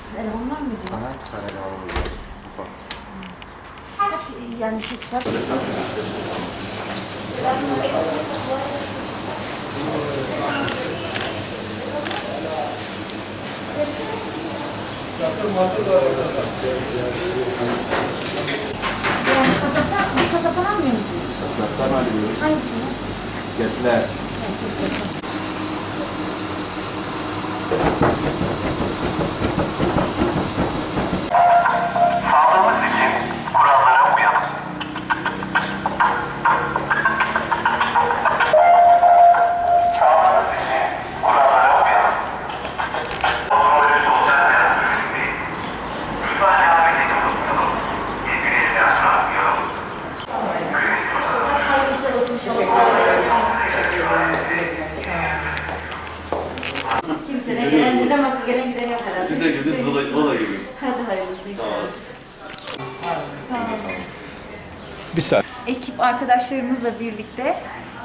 Siz elemanlar mıydınız? Evet, ben elemanım. Ufak. Yani şey var? Yani kasaptan, kasaptan almıyor musunuz? Kasaptan alıyoruz. Hangisini? Kesler. Evet, kasaptan. Ne gelen bizden bak gelen giden yok herhalde. Siz de girdiniz, o da, o da girdi. Hadi hayırlısı inşallah. Bir saat. ekip arkadaşlarımızla birlikte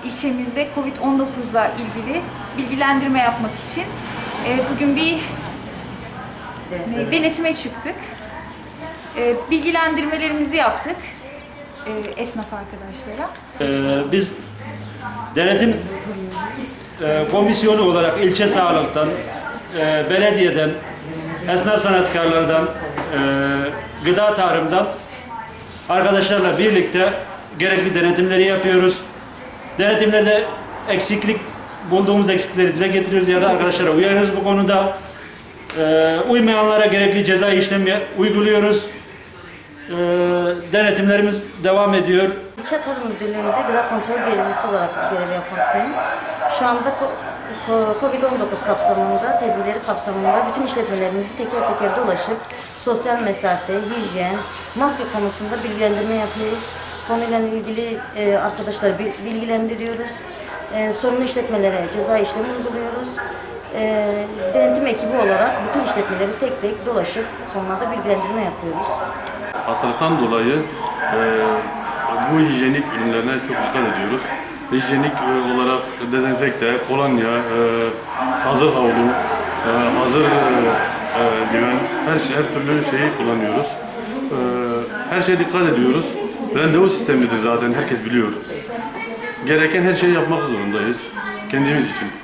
ilçemizde Covid-19 ile ilgili bilgilendirme yapmak için e, bugün bir e, denetime çıktık. E, bilgilendirmelerimizi yaptık e, esnaf arkadaşlara. Ee, biz denetim e, komisyonu olarak ilçe sağlıktan, e, belediyeden, esnaf sanatkarlardan, e, gıda tarımdan arkadaşlarla birlikte gerekli denetimleri yapıyoruz. Denetimlerde eksiklik bulduğumuz eksikleri dile getiriyoruz ya da arkadaşlara uyarıyoruz bu konuda. E, uymayanlara gerekli ceza işlemi uyguluyoruz. E, denetimlerimiz devam ediyor. İlçe Tarım Müdürlüğü'nde gıda kontrol görevlisi olarak görev yapmaktayım. Şu anda ko- ko- Covid-19 kapsamında, tedbirleri kapsamında bütün işletmelerimizi teker teker dolaşıp sosyal mesafe, hijyen, maske konusunda bilgilendirme yapıyoruz. Konuyla ilgili e, arkadaşları bi- bilgilendiriyoruz. E, sorunlu işletmelere ceza işlemi uyguluyoruz. E, denetim ekibi olarak bütün işletmeleri tek tek dolaşıp konularda bilgilendirme yapıyoruz. Hastalıktan dolayı e, bu hijyenik ürünlerine çok dikkat ediyoruz. Hijyenik e, olarak dezenfekte, kolonya, e, hazır havlu, e, hazır e, e, diven, her şey, her türlü şeyi kullanıyoruz. E, her şeye dikkat ediyoruz. Randevu sistemidir zaten, herkes biliyor. Gereken her şeyi yapmak zorundayız. Kendimiz için.